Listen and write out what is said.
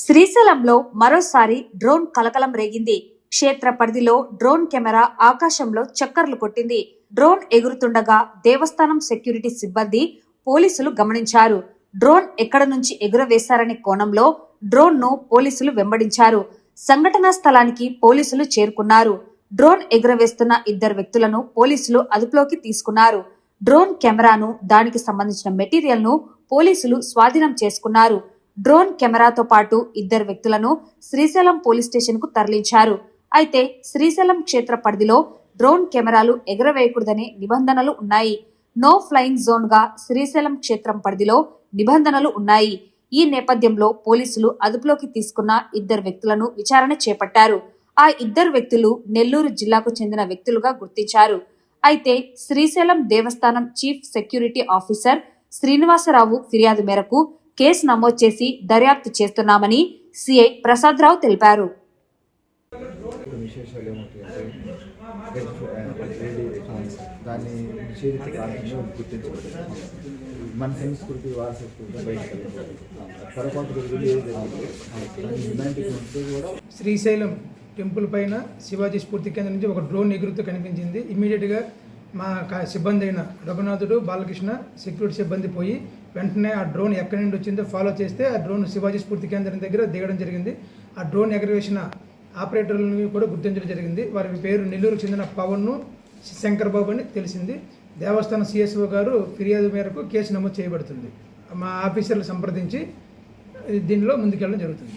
శ్రీశైలంలో మరోసారి డ్రోన్ కలకలం రేగింది. క్షేత్ర పరిధిలో డ్రోన్ కెమెరా ఆకాశంలో చక్కర్లు కొట్టింది. డ్రోన్ ఎగురుతుండగా దేవస్థానం సెక్యూరిటీ సిబ్బంది పోలీసులు గమనించారు. డ్రోన్ ఎక్కడ నుంచి ఎగురవేశారనే కోణంలో డ్రోన్ను పోలీసులు వెంబడించారు. సంఘటనా స్థలానికి పోలీసులు చేరుకున్నారు. డ్రోన్ ఎగురవేస్తున్న ఇద్దరు వ్యక్తులను పోలీసులు అదుపులోకి తీసుకున్నారు. డ్రోన్ కెమెరాను దానికి సంబంధించిన మెటీరియల్ను పోలీసులు స్వాధీనం చేసుకున్నారు. డ్రోన్ కెమెరాతో పాటు ఇద్దరు వ్యక్తులను శ్రీశైలం పోలీస్ స్టేషన్కు తరలించారు. అయితే శ్రీశైలం క్షేత్ర పరిధిలో డ్రోన్ కెమెరాలు ఎగరవేయకూడదనే నిబంధనలు ఉన్నాయి. నో ఫ్లయింగ్ జోన్గా శ్రీశైలం క్షేత్రం పరిధిలో నిబంధనలు ఉన్నాయి. ఈ నేపథ్యంలో పోలీసులు అదుపులోకి తీసుకున్న ఇద్దరు వ్యక్తులను విచారణ చేపట్టారు. ఆ ఇద్దరు వ్యక్తులు నెల్లూరు జిల్లాకు చెందిన వ్యక్తులుగా గుర్తించారు. అయితే శ్రీశైలం దేవస్థానం చీఫ్ సెక్యూరిటీ ఆఫీసర్ శ్రీనివాసరావు ఫిర్యాదు మేరకు కేసు నమోదు చేసి దర్యాప్తు చేస్తున్నామని సిఐ ప్రసాదరావు తెలిపారు. దాన్ని నిషేధిత గుర్తించబడింది. మన సంస్కృతి వారసత్వంగా బయటకు శ్రీశైలం టెంపుల్ పైన శివాజీ స్ఫూర్తి కేంద్రం నుంచి ఒక డ్రోన్ ఎగురుతూ కనిపించింది. ఇమ్మీడియట్గా మా కా- సిబ్బంది అయిన రఘునాథుడు బాలకృష్ణ సెక్యూరిటీ సిబ్బంది పోయి వెంటనే ఆ డ్రోన్ ఎక్కడి నుండి వచ్చిందో ఫాలో చేస్తే ఆ డ్రోన్ శివాజీ స్ఫూర్తి కేంద్రం దగ్గర దిగడం జరిగింది. ఆ డ్రోన్ ఎగరవేసిన ఆపరేటర్లను కూడా గుర్తించడం జరిగింది. వారి పేరు నెల్లూరుకు చెందిన పవన్ను శంకర్ బాబు అని తెలిసింది. దేవస్థానం సిఎస్ఓ గారు ఫిర్యాదు మేరకు కేసు నమోదు చేయబడుతుంది. మా ఆఫీసర్లు సంప్రదించి దీనిలో ముందుకెళ్ళడం జరుగుతుంది.